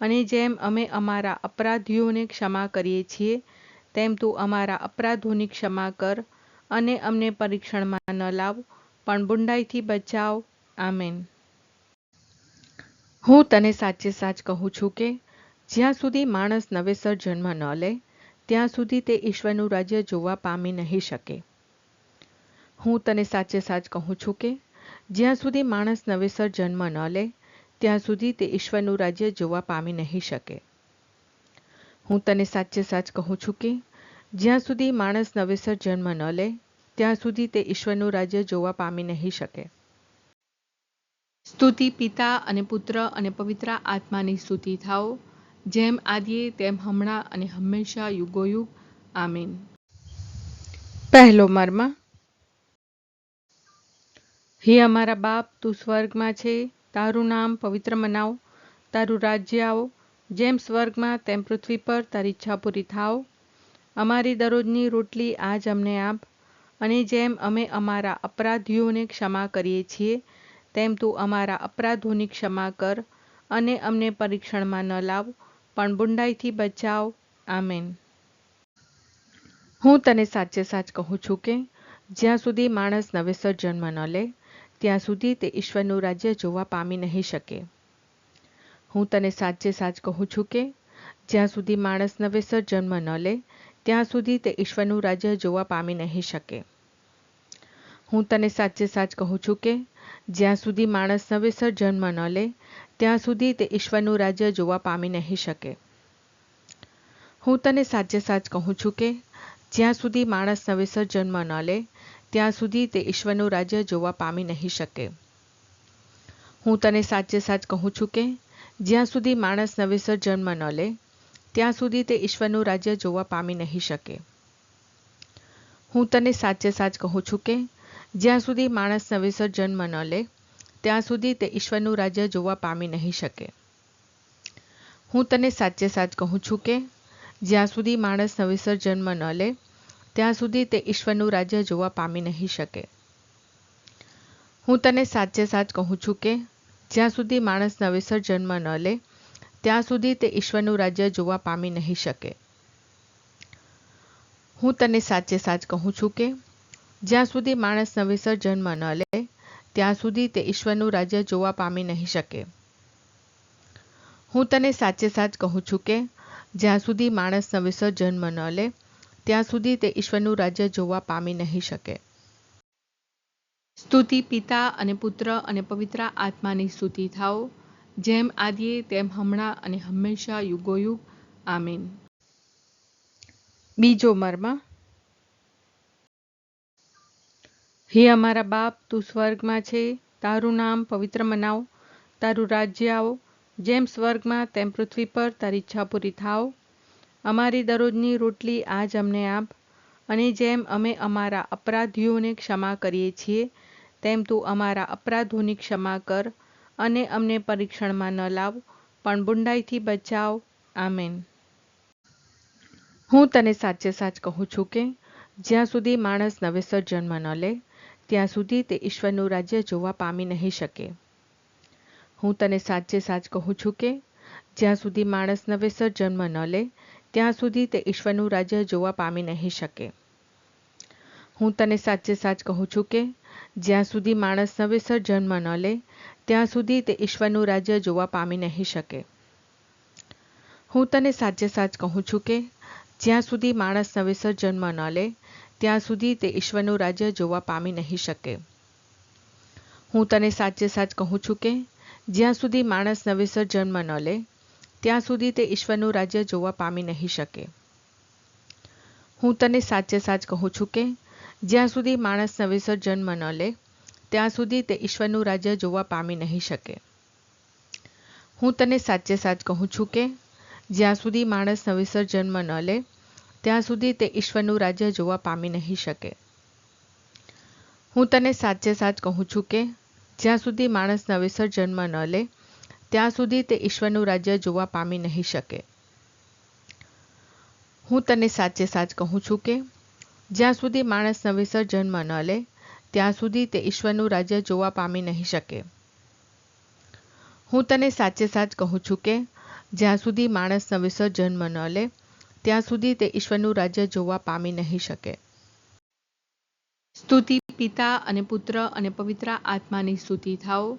અને જેમ અમે અમારા અપરાધીઓને ક્ષમા કરીએ છીએ, તેમ તું અમારા અપરાધોની ક્ષમા કર અને અમને પરીક્ષણમાં ન લાવ, પણ બુંડાઈથી બચાવ. આમેન. હું તને સાચે સાચ કહું છું કે, જ્યાં સુધી માણસ નવેસર જન્મ ન લે, ત્યાં સુધી તે ઈશ્વરનું રાજ્ય જોવા પામી નહીં શકે. હું તને સાચે સાચ કહું છું કે, જ્યાં સુધી માણસ નવેસર જન્મ ન લે ત્યાં સુધી તે ઈશ્વરનું રાજ્ય જોવા પામી નહીં શકે. હું તને સાચે સાચ કહું છું કે, જ્યાં સુધી માણસ નવેસર જન્મ ન લે, ત્યાં સુધી તે ઈશ્વરનું રાજ્ય જોવા પામી નહીં શકે. સ્તુતિ પિતા અને પુત્ર અને પવિત્ર આત્માની સ્તુતિ થાઓ, જેમ આદિએ તેમ હમણાં અને હંમેશા યુગોયુગ. આમીન. પહેલો મર્મ. હે અમારા બાપ, તું સ્વર્ગમાં છે તારું નામ પવિત્ર મનાવ, તારું રાજ્ય આવો, જેમ સ્વર્ગમાં તેમ પૃથ્વી પર તારી ઈચ્છા પૂરી થાવ. અમારી દરરોજની રોટલી આજ અમને આપ, અને જેમ અમે અમારા અપરાધીઓને ક્ષમા કરીએ છીએ, તેમ તું અમારા અપરાધોની ક્ષમા કર, અને અમને પરીક્ષણમાં ન લાવ, પણ બુંડાઈથી બચાવ. આમેન. હું તને સાચે સાચ કહું છું કે, જ્યાં સુધી માણસ નવેસર જન્મ ન લે ત્યાં સુધી તે ઈશ્વરનું રાજ્ય જોવા પામી નહીં શકે. હું તને સાચે સાચ કહું છું કે, જ્યાં સુધી માણસ નવેસર જન્મ ન લે, ત્યાં સુધી તે ઈશ્વરનું રાજ્ય જોવા પામી નહીં શકે. હું તને સાચે સાચ કહું છું કે, જ્યાં સુધી માણસ નવેસર જન્મ ન લે, ત્યાં સુધી તે ઈશ્વરનું રાજ્ય જોવા પામી નહીં શકે. હું તને સાચે સાચ કહું છું કે, જ્યાં સુધી માણસ નવેસર જન્મ ન લે ત્યાં સુધી તે ઈશ્વરનું રાજ્ય જોવા પામી નહીં શકે. હું તને સાચે સાચ કહું છું કે, જ્યાં સુધી માણસ નવેસર જન્મ ન લે, ત્યાં સુધી તે ઈશ્વરનું રાજ્ય જોવા પામી નહીં શકે. હું તને સાચે સાચ કહું છું કે, જ્યાં સુધી માણસ નવેસર જન્મ ન લે, ત્યાં સુધી તે ઈશ્વરનું રાજ્ય જોવા પામી નહીં શકે. હું તને સાચે સાચ કહું છું કે, જ્યાં સુધી માણસ નવેસર જન્મ ન લે ત્યાં સુધી તે ઈશ્વરનું રાજ્ય જોવા પામી નહીં શકે. હું તને સાચે સાચ કહું છું કે, જ્યાં સુધી માણસ નવેસર જન્મ ન લે, ત્યાં સુધી તે ઈશ્વરનું રાજ્ય જોવા પામી નહીં શકે. હું તને સાચે સાચ કહું છું કે, જ્યાં સુધી માણસ નવેસર જન્મ ન લે, ત્યાં સુધી તે ઈશ્વરનું રાજ્ય જોવા પામી નહીં શકે. હું તને સાચે સાચ કહું છું કે, જ્યાં સુધી માણસ નવેસર જન્મ ન લે ત્યાં સુધી તે ઈશ્વરનું રાજ્ય જોવા પામી નહીં શકે. સ્તુતિ પિતા અને પુત્ર અને પવિત્ર આત્માની સ્તુતિ થાઓ. જેમ આદિએ, તેમ હમણાં અને હંમેશા યુગોયુગ. આમીન. બીજો મર્મ. હે અમારા બાપ, તું સ્વર્ગમાં છે. તારું નામ પવિત્ર મનાવ. તારું રાજ્ય આવો. જેમ સ્વર્ગમાં, તેમ પૃથ્વી પર તારી ઈચ્છા પૂરી થાવ અમારી દરરોજની રોટલી આજ અમને આપ અને જેમ અમે અમારા અપરાધીઓને ક્ષમા કરીએ છીએ, તેમ તું અમારા અપરાધોની ક્ષમા કર અને અમને પરીક્ષણમાં ન લાવ, પણ બુંડાઈથી બચાવ. આમેન. હું તને સાચે સાચ કહું છું કે, જ્યાં સુધી માણસ નવેસર જન્મ ન લે, ત્યાં સુધી તે ઈશ્વરનું રાજ્ય જોવા પામી નહીં શકે. હું તને સાચે સાચ કહું છું કે, જ્યાં સુધી માણસ નવેસર જન્મ ન લે ત્યાં સુધી તે ઈશ્વરનું રાજ્ય જોવા પામી નહીં શકે. હું તને સાચે સાચ કહું છું કે, જ્યાં સુધી માણસ નવેસર જન્મ ન લે, ત્યાં સુધી તે ઈશ્વરનું રાજ્ય જોવા પામી નહીં શકે. હું તને સાચે સાચ કહું છું કે, જ્યાં સુધી માણસ નવેસર જન્મ ન લે, ત્યાં સુધી તે ઈશ્વરનું રાજ્ય જોવા પામી નહીં શકે. હું તને સાચે સાચ કહું છું કે, જ્યાં સુધી માણસ નવેસર જન્મ ન લે ત્યાં સુધી તે ઈશ્વરનું રાજ્ય જોવા પામી નહીં શકે. હું તને સાચે સાચ કહું છું કે, જ્યાં સુધી માણસ નવેસર જન્મ ન લે, ત્યાં સુધી તે ઈશ્વરનું રાજ્ય જોવા પામી નહીં શકે. હું તને સાચે સાચ કહું છું કે, જ્યાં સુધી માણસ નવેસર જન્મ ન લે, ત્યાં સુધી તે ઈશ્વરનું રાજ્ય જોવા પામી નહીં શકે. હું તને સાચે સાચ કહું છું કે, જ્યાં સુધી માણસ નવેસર જન્મ ન લે ત્યાં સુધી તે ઈશ્વરનું રાજ્ય જોવા પામી નહીં શકે. હું તને સાચે સાચ કહું છું કે, જ્યાં સુધી માણસ નવેસર જન્મ ન લે, ત્યાં સુધી તે ઈશ્વરનું રાજ્ય જોવા પામી નહીં શકે. હું તને સાચે સાચ કહું છું કે, જ્યાં સુધી માણસ નવેસર જન્મ ન લે, ત્યાં સુધી તે ઈશ્વરનું રાજ્ય જોવા પામી નહીં શકે. સ્તુતિ, પિતા અને પુત્ર અને પવિત્ર આત્માની સ્તુતિ થાઓ.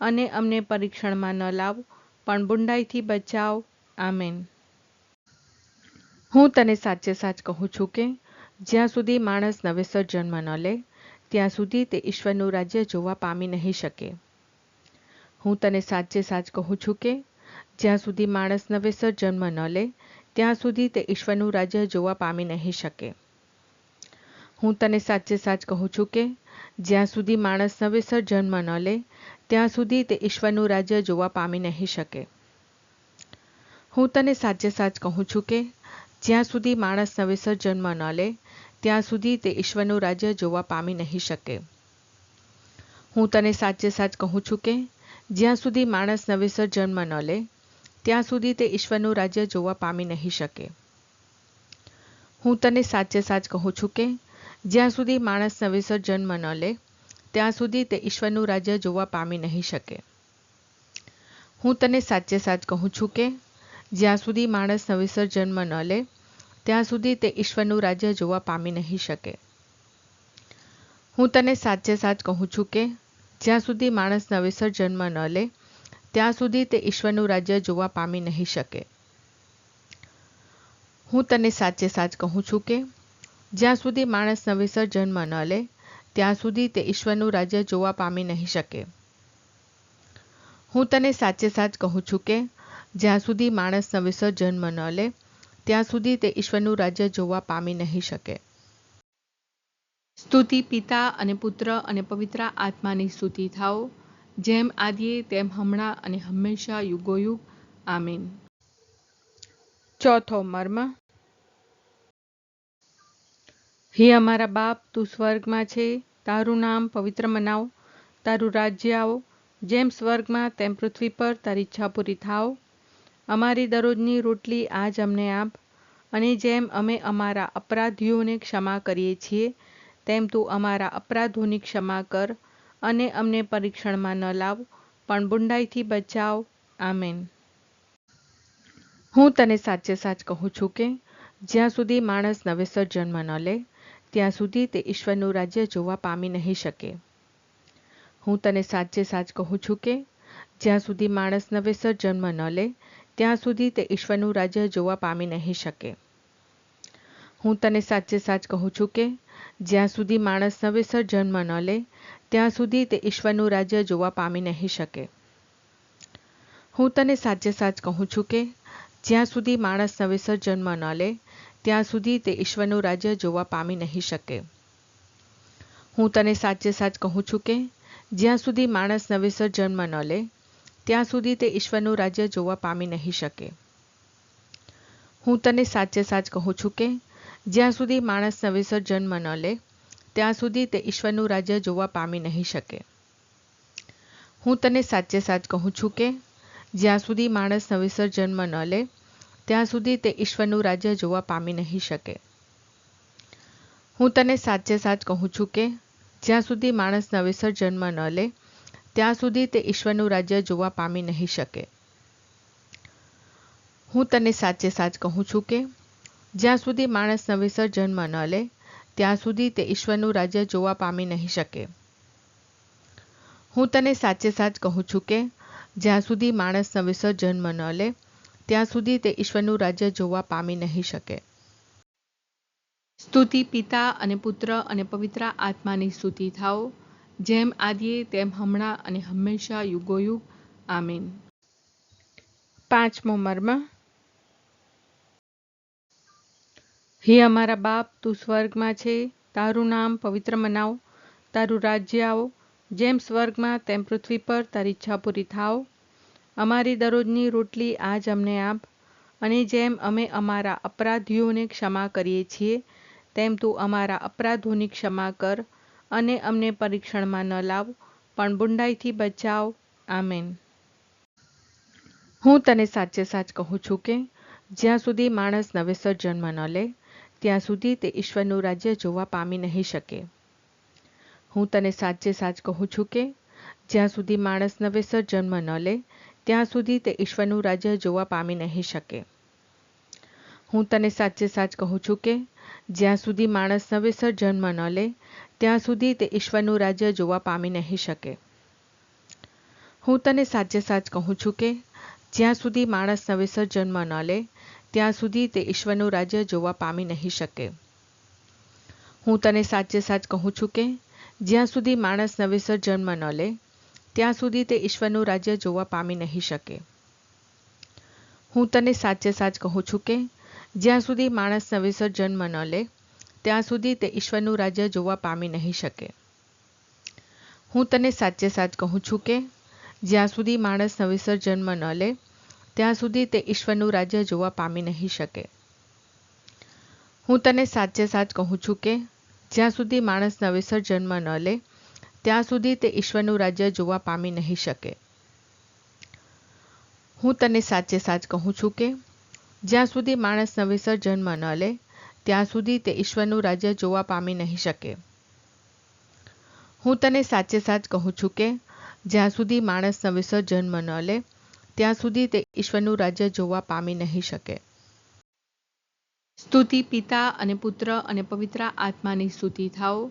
અને અમને પરીક્ષણમાં ન લાવ, પણ બુંડાઈથી બચાવ. આમેન. હું તને સાચે સાચ કહું છું કે, જ્યાં સુધી માણસ નવેસર જન્મ ન લે, ત્યાં સુધી તે ઈશ્વરનું રાજ્ય જોવા પામી નહીં શકે. હું તને સાચે સાચ કહું છું કે, જ્યાં સુધી માણસ નવેસર જન્મ ન લે, ત્યાં સુધી તે ઈશ્વરનું રાજ્ય જોવા પામી નહીં શકે. હું તને સાચે સાચ કહું છું કે જ્યાં સુધી માણસ નવેસર જન્મ ન લે, ત્યાં સુધી તે ઈશ્વરનું રાજ્ય જોવા પામી નહીં શકે. હું તને સાચે સાચ કહું છું કે, જ્યાં સુધી માણસ નવેસર જન્મ ન લે, ત્યાં સુધી તે ઈશ્વરનું રાજ્ય જોવા પામી નહીં શકે. હું તને સાચે સાચ કહું છું કે, જ્યાં સુધી માણસ નવેસર જન્મ ન લે, ત્યાં સુધી તે ઈશ્વરનું રાજ્ય જોવા પામી નહીં શકે. હું તને સાચે સાચ કહું છું કે જ્યાં સુધી માણસ નવેસર જન્મ ન લે, ત્યાં સુધી તે ઈશ્વરનું રાજ્ય જોવા પામી નહીં શકે. હું તને સાચે સાચ કહું છું કે, જ્યાં સુધી માણસ નવેસર જન્મ ન લે, ત્યાં સુધી તે ઈશ્વરનું રાજ્ય જોવા પામી નહીં શકે. હું તને સાચે સાચ કહું છું કે, જ્યાં સુધી માણસ નવેસર જન્મ ન લે, ત્યાં સુધી તે ઈશ્વરનું રાજ્ય જોવા પામી નહીં શકે. હું તને સાચે સાચ કહું છું કે જ્યાં સુધી માણસ નવેસર જન્મ ન લે ત્યાં સુધી તે ઈશ્વરનું રાજ્ય જોવા પામી નહીં શકે. હું તને સાચે સાચ કહું છું કે જ્યાં સુધી માણસ નવેસર જન્મ ન લે ત્યાં સુધી તે ઈશ્વરનું રાજ્ય જોવા પામી નહીં શકે. સ્તુતિ પિતા અને પુત્ર અને પવિત્ર આત્માની સ્તુતિ થાઓ જેમ આદિએ તેમ હમણાં અને હંમેશા યુગોયુગ. આમીન. ચોથો મર્મ. હે અમારા બાપ, તું સ્વર્ગમાં છે. તારું નામ પવિત્ર મનાવ. તારું રાજ્ય આવો. જેમ સ્વર્ગમાં, તેમ પૃથ્વી પર તારી ઈચ્છા પૂરી થાવ. અમારી દરરોજની રોટલી આજ અમને આપ. અને જેમ અમે અમારા અપરાધીઓને ક્ષમા કરીએ છીએ, તેમ તું અમારા અપરાધોની ક્ષમા કર અને અમને પરીક્ષણમાં ન લાવ, પણ બુંડાઈથી બચાવ. આમેન. હું તને સાચે સાચ કહું છું કે, જ્યાં સુધી માણસ નવેસર જન્મ ન લે ત્યાં સુધી તે ઈશ્વરનું રાજ્ય જોવા પામી નહીં શકે. હું તને સાચે સાચ કહું છું કે, જ્યાં સુધી માણસ નવેસર જન્મ ન લે, ત્યાં સુધી તે ઈશ્વરનું રાજ્ય જોવા પામી નહીં શકે. હું તને સાચે સાચ કહું છું કે, જ્યાં સુધી માણસ નવેસર જન્મ ન લે, ત્યાં સુધી તે ઈશ્વરનું રાજ્ય જોવા પામી નહીં શકે. હું તને સાચે સાચ કહું છું કે, જ્યાં સુધી માણસ નવેસર જન્મ ન લે ત્યાં સુધી તે ઈશ્વરનું રાજ્ય જોવા પામી નહીં શકે. હું તને સાચે સાચ કહું છું કે, જ્યાં સુધી માણસ નવેસર જન્મ ન લે, ત્યાં સુધી તે ઈશ્વરનું રાજ્ય જોવા પામી નહીં શકે. હું તને સાચે સાચ કહું છું કે, જ્યાં સુધી માણસ નવેસર જન્મ ન લે, ત્યાં સુધી તે ઈશ્વરનું રાજ્ય જોવા પામી નહીં શકે. હું તને સાચે સાચ કહું છું કે, જ્યાં સુધી માણસ નવેસર જન્મ ન લે ત્યાં સુધી તે ઈશ્વરનું રાજ્ય જોવા પામી નહીં શકે. હું તને સાચે સાચ કહું છું કે, જ્યાં સુધી માણસ નવેસર જન્મ ન લે, ત્યાં સુધી તે ઈશ્વરનું રાજ્ય જોવા પામી નહીં શકે. હું તને સાચે સાચ કહું છું કે, જ્યાં સુધી માણસ નવેસર જન્મ ન લે, ત્યાં સુધી તે ઈશ્વરનું રાજ્ય જોવા પામી નહીં શકે. હું તને સાચે સાચ કહું છું કે, જ્યાં સુધી માણસ નવેસર જન્મ ન લે ત્યાં સુધી તે ઈશ્વરનું રાજ્ય જોવા પામી નહીં શકે. સ્તુતિ પિતા અને પુત્ર અને પવિત્ર આત્માની સ્તુતિ થાઓ. જેમ આદિએ, તેમ હમણાં અને હંમેશા યુગોયુગ. આમીન. પાંચમો મર્મ. હે અમારા બાપ, તું સ્વર્ગમાં છે. તારું નામ પવિત્ર મનાવ. તારું રાજ્ય આવો. જેમ સ્વર્ગમાં, તેમ પૃથ્વી પર તારી ઈચ્છા પૂરી થાવ અમારી દરરોજની રોટલી આજ અમને આપ અને જેમ અમે અમારા અપરાધીઓને ક્ષમા કરીએ છીએ, તેમ તું અમારા અપરાધોની ક્ષમા કર અને અમને પરીક્ષણમાં ન લાવ, પણ બુંડાઈથી બચાવ. આમેન. હું તને સાચે સાચ કહું છું કે, જ્યાં સુધી માણસ નવેસર જન્મ ન લે, ત્યાં સુધી તે ઈશ્વરનું રાજ્ય જોવા પામી નહીં શકે. હું તને સાચે સાચ કહું છું કે, જ્યાં સુધી માણસ નવેસર જન્મ ન લે ત્યાં સુધી તે ઈશ્વરનું રાજ્ય જોવા પામી નહીં શકે. હું તને સાચે સાચ કહું છું કે, જ્યાં સુધી માણસ નવેસર જન્મ ન લે, ત્યાં સુધી તે ઈશ્વરનું રાજ્ય જોવા પામી નહીં શકે. હું તને સાચે સાચ કહું છું કે, જ્યાં સુધી માણસ નવેસર જન્મ ન લે, ત્યાં સુધી તે ઈશ્વરનું રાજ્ય જોવા પામી નહીં શકે. હું તને સાચે સાચ કહું છું કે, જ્યાં સુધી માણસ નવેસર જન્મ ન લે ત્યાં સુધી તે ઈશ્વરનું રાજ્ય જોવા પામી નહીં શકે. હું તને સાચે સાચ કહું છું કે, જ્યાં સુધી માણસ નવેસર જન્મ ન લે, ત્યાં સુધી તે ઈશ્વરનું રાજ્ય જોવા પામી નહીં શકે. હું તને સાચે સાચ કહું છું કે, જ્યાં સુધી માણસ નવેસર જન્મ ન લે, ત્યાં સુધી તે ઈશ્વરનું રાજ્ય જોવા પામી નહીં શકે. હું તને સાચે સાચ કહું છું કે, જ્યાં સુધી માણસ નવેસર જન્મ ન લે ત્યાં સુધી તે ઈશ્વરનું રાજ્ય જોવા પામી નહીં શકે. હું તને સાચે સાચ કહું છું કે, જ્યાં સુધી માણસ નવેસર જન્મ ન લે, ત્યાં સુધી તે ઈશ્વરનું રાજ્ય જોવા પામી નહીં શકે. હું તને સાચે સાચ કહું છું કે, જ્યાં સુધી માણસ નવેસર જન્મ ન લે, ત્યાં સુધી તે ઈશ્વરનું રાજ્ય જોવા પામી નહીં શકે. સ્તુતિ પિતા અને પુત્ર અને પવિત્ર આત્માની સ્તુતિ થાઓ.